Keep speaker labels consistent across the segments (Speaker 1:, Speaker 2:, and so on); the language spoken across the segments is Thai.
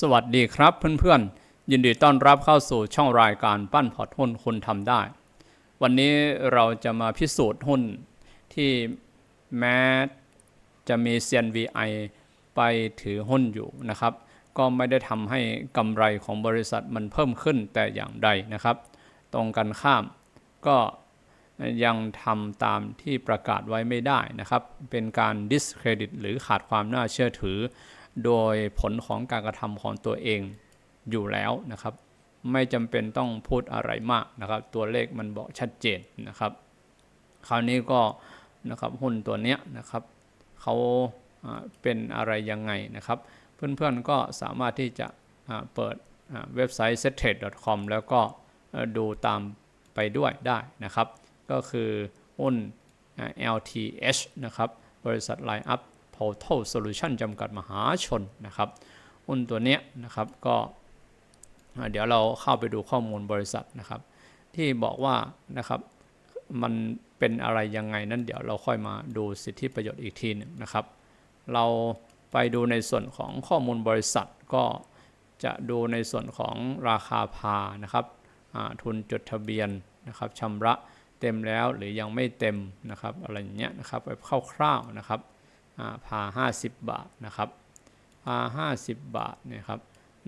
Speaker 1: สวัสดีครับเพื่อนๆ ยินดีต้อนรับเข้าสู่ช่องรายการปั้นพอร์ตหุ้นคุณทำได้ วันนี้เราจะมาพิสูจน์หุ้นที่แม้จะมี CNVI ไปถือหุ้นอยู่นะครับ ก็ไม่ได้ทำให้กำไรของบริษัทมันเพิ่มขึ้นแต่อย่างใดนะครับ ตรงกันข้ามก็ยังทำตามที่ประกาศไว้ไม่ได้นะครับ เป็นการ discredit หรือขาดความน่าเชื่อถือ โดยผลของการกระทำของตัวเองอยู่แล้วนะครับ ไม่จำเป็นต้องพูดอะไรมากนะครับ ตัวเลขมันบอกชัดเจนนะครับ คราวนี้ก็นะครับหุ้นตัวเนี้ยนะครับเขาเป็นอะไรยังไงนะครับ เพื่อนๆก็สามารถที่จะเปิดเว็บไซต์ settrade.com แล้วก็ดูตามไปด้วยได้นะครับ ก็คือหุ้น LTH นะครับ บริษัท Line Up Total Solution จำกัดมหาชนนะครับหุ้นตัวเนี้ยนะครับก็เดี๋ยวเราเข้าไปดูข้อมูลบริษัทนะครับ ที่บอกว่านะครับมันเป็นอะไรยังไงนั้นเดี๋ยวเราค่อยมาดูสิทธิประโยชน์อีกทีนึงนะครับ เราไปดูในส่วนของข้อมูลบริษัทก็จะดูในส่วนของราคาพานะครับทุนจดทะเบียนนะครับชำระเต็มแล้วหรือยังไม่เต็มนะครับอะไรอย่างเงี้ยนะครับแบบคร่าวๆนะครับ อ่าพา50 บาทนะครับพา50 บาทเนี่ยครับ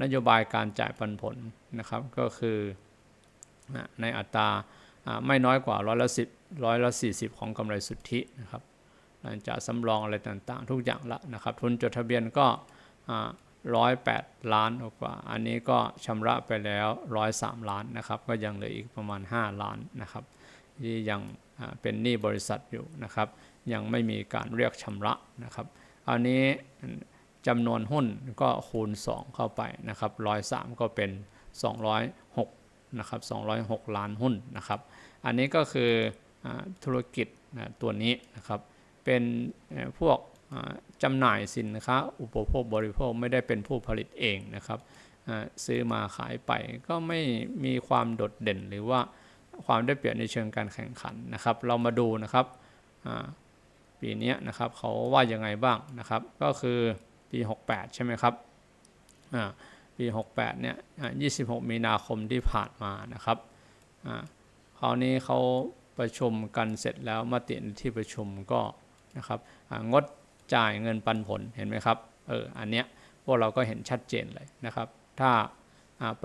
Speaker 1: นโยบายการจ่ายปันผลนะครับก็คือในอัตราไม่น้อยกว่าร้อยละสิบร้อยละ40ของกำไรสุทธินะครับหลังจากสำรองอะไรต่างๆ ทุกอย่างละนะครับ ทุนจดทะเบียนก็ร้อยแปดล้านกว่า อันนี้ก็ชำระไปแล้วร้อยสามล้านนะครับ ก็ยังเหลืออีกประมาณ 5 ล้านนะครับ ที่ยังเป็นหนี้บริษัทอยู่นะครับ ยังไม่มีการเรียกชำระนะครับอันนี้จำนวนหุ้นก็คูณ 2 เข้าไปนะครับร้อยสามก็เป็น 206นะครับ206 ล้านหุ้นนะครับ อันนี้ก็คืออธุรกิจนะตัวนี้นะครับ เป็นพวกจำหน่ายสินค้าอุปโภคบริโภคไม่ได้เป็นผู้ผลิตเองนะครับซื้อมาขายไปก็ไม่มีความโดดเด่นหรือว่าความได้เปรียบในเชิงการแข่งขันนะครับ เรามาดูนะครับ ปีนี้นะครับเขาว่ายังไงบ้างนะครับ ก็คือปี 68 ใช่ไหมครับปี 68 เนี่ยอ่า26 มีนาคมที่ผ่านมานะครับคราวนี้เขาประชุมกันเสร็จแล้วมติในที่ประชุมก็นะครับงดจ่ายเงินปันผลเห็นไหมครับเอออันเนี้ยพวกเราก็เห็นชัดเจนเลยนะครับ ถ้า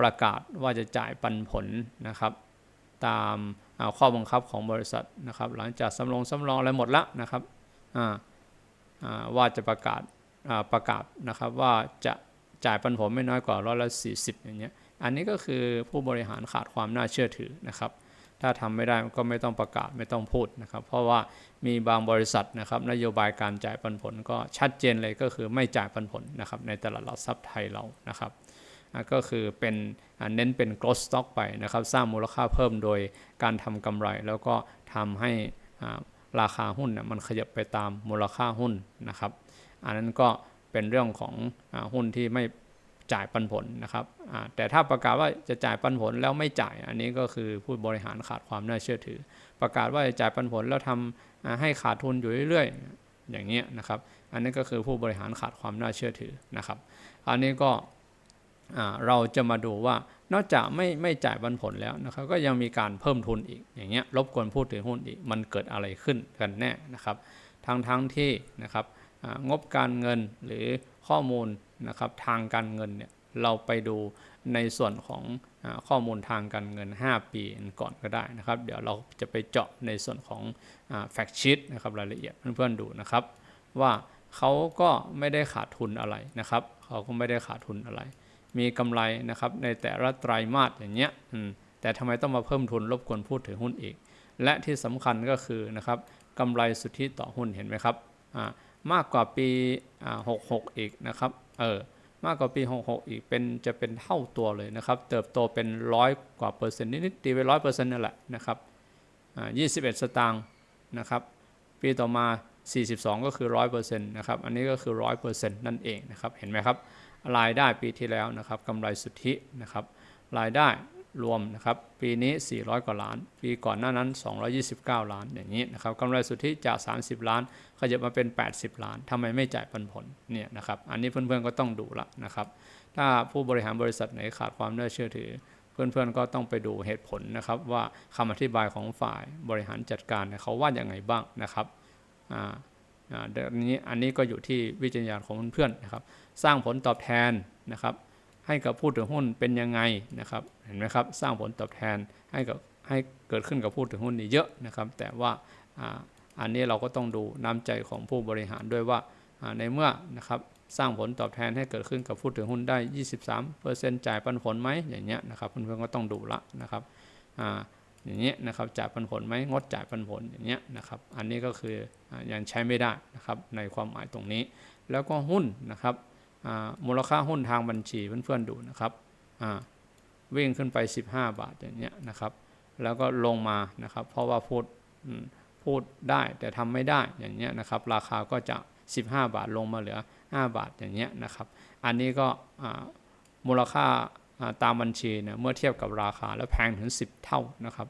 Speaker 1: ประกาศว่าจะจ่ายปันผลนะครับ ตามข้อบังคับของบริษัทนะครับ หลังจากสำรองสำรองอะไรหมดละนะครับ ว่าจะประกาศประกาศนะครับว่าจะจ่ายปันผลไม่น้อยกว่าร้อยละ40อย่างเงี้ย อันนี้ก็คือผู้บริหารขาดความน่าเชื่อถือนะครับ ถ้าทำไม่ได้ก็ไม่ต้องประกาศไม่ต้องพูดนะครับ เพราะว่ามีบางบริษัทนะครับนโยบายการจ่ายปันผลก็ชัดเจนเลยก็คือไม่จ่ายปันผลนะครับในตลาดหลักทรัพย์ไทยเรานะครับก็คือเป็นเน้นเป็น growth stock ไปนะครับ สร้างมูลค่าเพิ่มโดยการทำกำไรแล้วก็ทำให้อ่า ราคาหุ้นน่ะมันขยับไปตามมูลค่าหุ้นนะครับ อันนั้นก็เป็นเรื่องของอหุ้นที่ไม่จ่ายปันผลนะครับ แต่ถ้าประกาศว่าจะจ่ายปันผลแล้วไม่จ่าย อันนี้ก็คือผู้บริหารขาดความน่าเชื่อถือ ประกาศว่าจะจ่ายปันผลแล้วทำอ่าให้ขาดทุนอยู่เรื่อยๆ อย่างเงี้ยนะครับ อันนี้ก็คือผู้บริหารขาดความน่าเชื่อถือนะครับ อันนี้ก็เราจะมาดูว่า นอกจากไม่ไม่จ่ายปันผลแล้วนะครับ ก็ยังมีการเพิ่มทุนอีกอย่างเงี้ยรบกวนผู้ถือหุ้นอีก มันเกิดอะไรขึ้นกันแน่นะครับ ทั้งทั้งที่นะครับงบการเงินหรือข้อมูลนะครับทางการเงินเนี่ยเราไปดูในส่วนของอข้อมูลทางการเงิน 5 ปีก่อนก็ได้นะครับ เดี๋ยวเราจะไปเจาะในส่วนของแฟกชีตนะครับรายละเอียดเพื่อนๆดูนะครับ ว่าเขาก็ไม่ได้ขาดทุนอะไรนะครับ เขาก็ไม่ได้ขาดทุนอะไร มีกำไรนะครับในแต่ละไตรมาสอย่างเงี้ยแต่ทำไมต้องมาเพิ่มทุนรบกวนผู้ถือหุ้นอีก และที่สำคัญก็คือนะครับกำไรสุทธิต่อหุ้นเห็นไหมครับมากกว่าปี66 อีกนะครับเออมากกว่าปี 66 อีกเป็นจะเป็นเท่าตัวเลยนะครับ เติบโตเป็นร้อยกว่าเปอร์เซ็นต์นิดๆตีไปร้อยเปอร์เซ็นต์นั่นแหละนะครับอ่า21สตางค์นะครับปีต่อมา 42 ก็คือ 100%นะครับ อันนี้ก็คือ 100%นั่นเองนะครับ เห็นไหมครับ รายได้ปีที่แล้วนะครับกำไรสุทธินะครับรายได้รวมนะครับปีนี้ 400 กว่าล้าน ปีก่อนหน้านั้น 229 ล้านอย่างนี้นะครับกำไรสุทธิจาก 30 ล้านขยับมาเป็น 80 ล้านทำไมไม่จ่ายปันผลเนี่ยนะครับอันนี้เพื่อนๆก็ต้องดูละนะครับถ้าผู้บริหารบริษัทไหนขาดความน่าเชื่อถือ เพื่อนๆก็ต้องไปดูเหตุผลนะครับว่าคำอธิบายของฝ่ายบริหารจัดการเนี่ยเขาว่าอย่างไงบ้างนะครับอ่า อ่าเดี๋ยวนี้อันนี้ก็อยู่ที่วิจารณญาณของเพื่อนๆนะครับ สร้างผลตอบแทนนะครับ ให้กับผู้ถือหุ้นเป็นยังไงนะครับเห็นไหมครับสร้างผลตอบแทนให้กับให้เกิดขึ้นกับผู้ถือหุ้นนี่เยอะนะครับ แต่ว่าอันนี้เราก็ต้องดูน้ำใจของผู้บริหารด้วยว่าอ่าในเมื่อนะครับสร้างผลตอบแทนให้เกิดขึ้นกับผู้ถือหุ้นได้ 23%จ่ายปันผลไหมอย่างเงี้ยนะครับเพื่อนๆก็ต้องดูละนะครับ อย่างเงี้ยนะครับจ่ายปันผลไหมงดจ่ายปันผลอย่างเงี้ยนะครับ อันนี้ก็คืออยังใช้ไม่ได้นะครับในความหมายตรงนี้ แล้วก็หุ้นนะครับมูลค่าหุ้นทางบัญชีเพื่อนๆดูนะครับวิ่งขึ้นไป 15 บาทอย่างเงี้ยนะครับ แล้วก็ลงมานะครับ เพราะว่าพูดพูดได้แต่ทำไม่ได้อย่างเงี้ยนะครับ ราคาก็จะ 15 บาทลงมาเหลือ 5 บาทอย่างเงี้ยนะครับ อันนี้ก็มูลค่า ตามบัญชีเนี่ยเมื่อเทียบกับราคาแล้วแพงถึง 10 เท่านะครับ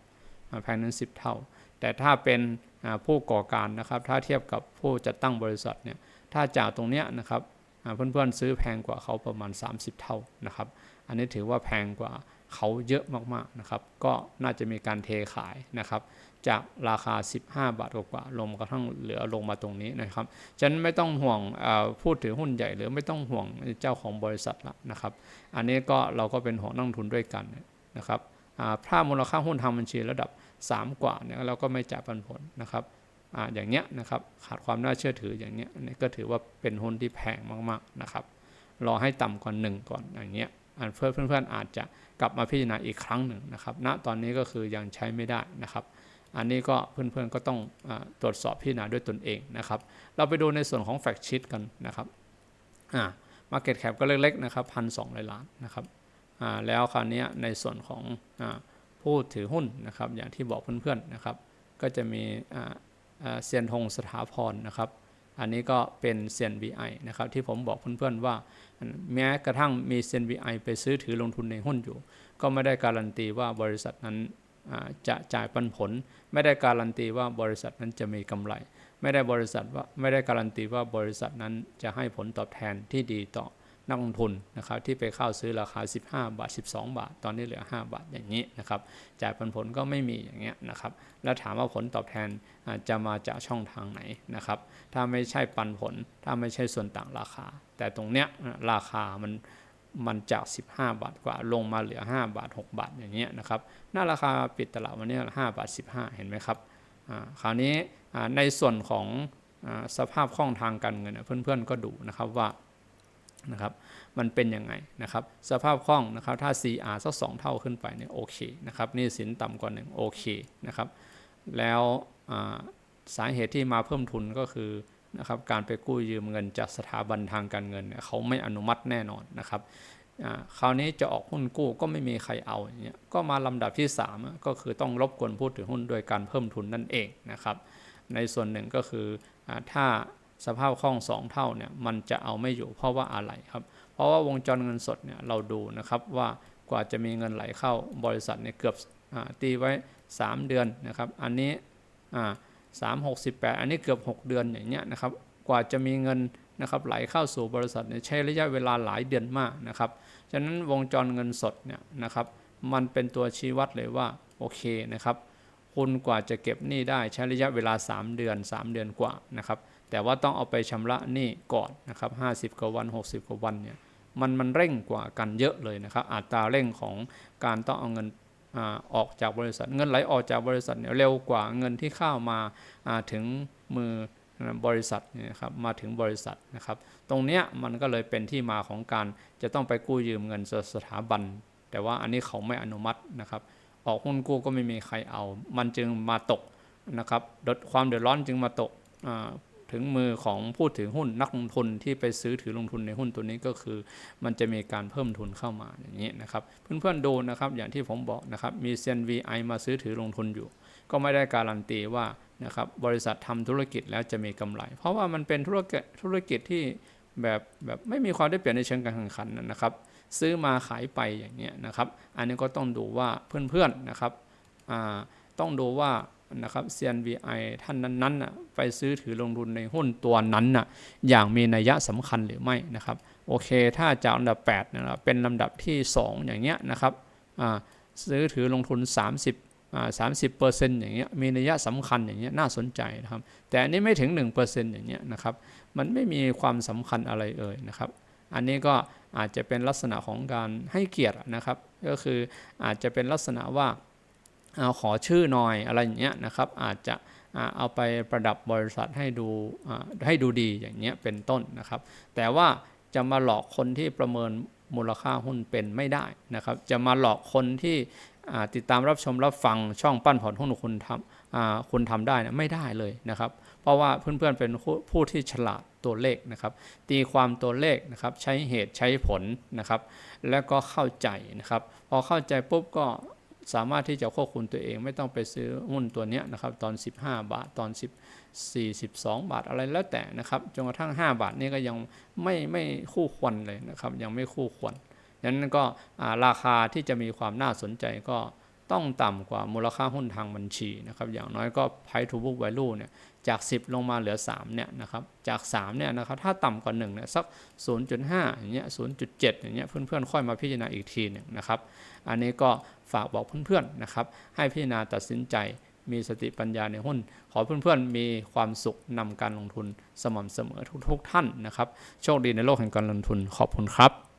Speaker 1: แพงถึง 10 เท่า แต่ถ้าเป็นผู้ก่อการนะครับถ้าเทียบกับผู้จัดตั้งบริษัทเนี่ยถ้าจากตรงเนี้ยนะครับอ่าเพื่อนๆซื้อแพงกว่าเขาประมาณ 30 เท่านะครับ อันนี้ถือว่าแพงกว่า เขาเยอะมากๆนะครับ ก็น่าจะมีการเทขายนะครับ จากราคา 15 บาทกว่าๆลงกระทั่งเหลือลงมาตรงนี้นะครับฉะนั้นไม่ต้องห่วงพูดถือหุ้นใหญ่หรือไม่ต้องห่วงเจ้าของบริษัทละนะครับ อันนี้ก็เราก็เป็นห่วงนักลงทุนด้วยกันนะครับถ้ามูลค่าหุ้นทางบัญชีระดับ 3 กว่าเนี่ยเราก็ไม่จ่ายปันผลนะครับออย่างเนี้ยนะครับขาดความน่าเชื่อถืออย่างเนี้ยนี่ก็ถือว่าเป็นหุ้นที่แพงมากๆนะครับรอให้ต่ำกว่า1ก่อนอย่างเงี้ย เพื่อนเพื่อนๆอาจจะกลับมาพิจารณาอีกครั้งหนึ่งนะครับณตอนนี้ก็คือยังใช้ไม่ได้นะครับ อันนี้ก็เพื่อนๆก็ต้องอตรวจสอบพิจารณาด้วยตนเองนะครับ เราไปดูในส่วนของแฟกชิ t กันนะครับอ่า market cap ก็เล็กๆนะครับพันสองล้านนะครับอ่าแล้วคราวนี้ในส่วนของอ่าผู้ถือหุ้นนะครับ อย่างที่บอกเพื่อนๆนะครับ ก็จะมีอ่าเซียนธงสถาพรนะครับ อันนี้ก็เป็นเซียน VI นะครับที่ผมบอกเพื่อนๆว่า แม้กระทั่งมีเซียน VI ไปซื้อถือลงทุนในหุ้นอยู่ ก็ไม่ได้การันตีว่าบริษัทนั้นจะจ่ายปันผล ไม่ได้การันตีว่าบริษัทนั้นจะมีกำไร ไม่ได้บริษัทว่าไม่ได้การันตีว่าบริษัทนั้นจะให้ผลตอบแทนที่ดีต่อ นักลงทุนนะครับที่ไปเข้าซื้อราคา 15 บาท 12 บาท ตอนนี้เหลือ 5 บาทอย่างนี้นะครับจ่ายปันผลก็ไม่มีอย่างเงี้ยนะครับแล้วถามว่าผลตอบแทนจะมาจากช่องทางไหนนะครับถ้าไม่ใช่ปันผล ถ้าไม่ใช่ส่วนต่างราคา แต่ตรงเนี้ยราคามันมันจาก 15 บาทกว่าลงมาเหลือ 5 บาท 6 บาทอย่างเงี้ยนะครับหน้าราคาปิดตลาดวันนี้5บาท 15 เห็นไหมครับคราวนี้ในส่วนของอสภาพคล่องทางการเงินเพื่อนๆก็ดูนะครับว่า นะครับมันเป็นยังไงนะครับสภาพคล่องนะครับถ้า CR สักสองเท่าขึ้นไปเนี่ยโอเคนะครับนี่สินต่ำกว่าหนึ่งโอเคนะครับแล้วสาเหตุที่มาเพิ่มทุนก็คือนะครับการไปกู้ยืมเงินจากสถาบันทางการเงินเนี่ยเขาไม่อนุมัติแน่นอนนะครับคราวนี้จะออกหุ้นกู้ก็ไม่มีใครเอาอย่างเงี้ยก็มาลำดับที่ 3 ก็คือต้องรบกวนผู้ถือหุ้นโดยการเพิ่มทุนนั่นเองนะครับในส่วนหนึ่งก็คืออถ้า สภาพคล่อง2เท่าเนี่ยมันจะเอาไม่อยู่เพราะว่าอะไรครับ เพราะว่าวงจรเงินสดเนี่ยเราดูนะครับว่ากว่าจะมีเงินไหลเข้าบริษัทเนี่ยเกือบอตีไว้ 3 เดือนนะครับ อันนี้สามหกสิบแปดอันนี้เกือบ 6 เดือนอย่างเงี้ยนะครับกว่าจะมีเงินนะครับไหลเข้าสู่บริษัทเนี่ยใช้ระยะเวลาหลายเดือนมากนะครับฉะนั้นวงจรเงินสดเนี่ยนะครับมันเป็นตัวชี้วัดเลยว่าโอเคนะครับคุณกว่าจะเก็บหนี้ได้ใช้ระยะเวลา 3 เดือน 3 เดือนกว่านะครับ แต่ว่าต้องเอาไปชำระหนี้ก่อนนะครับ50กว่าวัน 60 กว่าวันเนี่ยมันมันเร่งกว่ากันเยอะเลยนะครับอัตราเร่งของการต้องเอาเงินอออกจากบริษัท เงินไหลออกจากบริษัทเนี่ยเร็วกว่าเงินที่เข้ามาาถึงมือบริษัทนะครับมาถึงบริษัทนะครับ ตรงเนี้ยมันก็เลยเป็นที่มาของการจะต้องไปกู้ยืมเงินสถาบัน แต่ว่าอันนี้เขาไม่อนุมัตินะครับ ออกหุ้นกู้ก็ไม่มีใครเอา มันจึงมาตกนะครับเดือดความเดือดร้อนจึงมาตกอ่า ถึงมือของผู้ถือหุ้นนักลงทุนที่ไปซื้อถือลงทุนในหุ้นตัวนี้ก็คือ มันจะมีการเพิ่มทุนเข้ามาอย่างนี้นะครับเพื่อนๆดูนะครับอย่างที่ผมบอกนะครับมีเซียน VI มาซื้อถือลงทุนอยู่ ก็ไม่ได้การันตีว่านะครับบริษัททำธุรกิจแล้วจะมีกำไร เพราะว่ามันเป็นธุรกิจธุรกิจที่แบบแบบไม่มีความได้เปรียบในเชิงการแข่งขันนะครับ ซื้อมาขายไปอย่างเนี้ยนะครับ อันนี้ก็ต้องดูว่าเพื่อนๆนะครับต้องดูว่า นะครับ CNVI ท่านนั้นๆน่ะไปซื้อถือลงทุนในหุ้นตัวนั้นน่ะอย่างมีนัยยะสำคัญหรือไม่นะครับโอเค ถ้าจากอันดับ8นะครับเป็นลำดับที่ 2 อย่างเงี้ยนะครับซื้อถือลงทุน 30อ่า30เปอร์เซ็นต์อย่างเงี้ยมีนัยยะสำคัญอย่างเงี้ยน่าสนใจนะครับแต่อันนี้ไม่ถึง 1%อย่างเงี้ยนะครับมันไม่มีความสำคัญอะไรเอ่ยนะครับ อันนี้ก็อาจจะเป็นลักษณะของการให้เกียรตินะครับ ก็คืออาจจะเป็นลักษณะว่า เอาขอชื่อหน่อยอะไรอย่างเงี้ยนะครับ อาจจะเอาไปประดับบริษัทให้ดูให้ดูดีอย่างเงี้ยเป็นต้นนะครับ แต่ว่าจะมาหลอกคนที่ประเมินมูลค่าหุ้นเป็นไม่ได้นะครับ จะมาหลอกคนที่ติดตามรับชมรับฟังช่องปั้นผ่อนหุ้นคุณทำคุณทำได้นะไม่ได้เลยนะครับ เพราะว่าเพื่อนๆเป็นผู้ผู้ที่ฉลาดตัวเลขนะครับ ตีความตัวเลขนะครับใช้เหตุใช้ผลนะครับ แล้วก็เข้าใจนะครับ พอเข้าใจปุ๊บก็ สามารถที่จะควบคุมตัวเองไม่ต้องไปซื้อหุ้นตัวนี้นะครับตอน 15 บาทตอน 10 42 บาทอะไรแล้วแต่นะครับจนกระทั่ง 5 บาทนี่ก็ยังไม่ไม่คู่ควรเลยนะครับยังไม่คู่ควรดังนั้นก็ราคาที่จะมีความน่าสนใจก็ ต้องต่ำกว่ามูลค่าหุ้นทางบัญชีนะครับอย่างน้อยก็ price to book value เนี่ยจาก 10 ลงมาเหลือ 3 เนี่ยนะครับจาก3เนี่ยนะครับถ้าต่ำกว่า1เนี่ยสัก 0.5 อย่างเงี้ย 0.7 อย่างเงี้ยเพื่อนๆ ค่อยมาพิจารณาอีกทีหนึ่งนะครับ อันนี้ก็ฝากบอกเพื่อนๆนะครับให้พิจารณาตัดสินใจมีสติปัญญาในหุ้น ขอเพื่อนๆ มีความสุขนำการลงทุนสม่ำเสมอทุกๆ ท่านนะครับ โชคดีในโลกแห่งการลงทุนขอบคุณครับ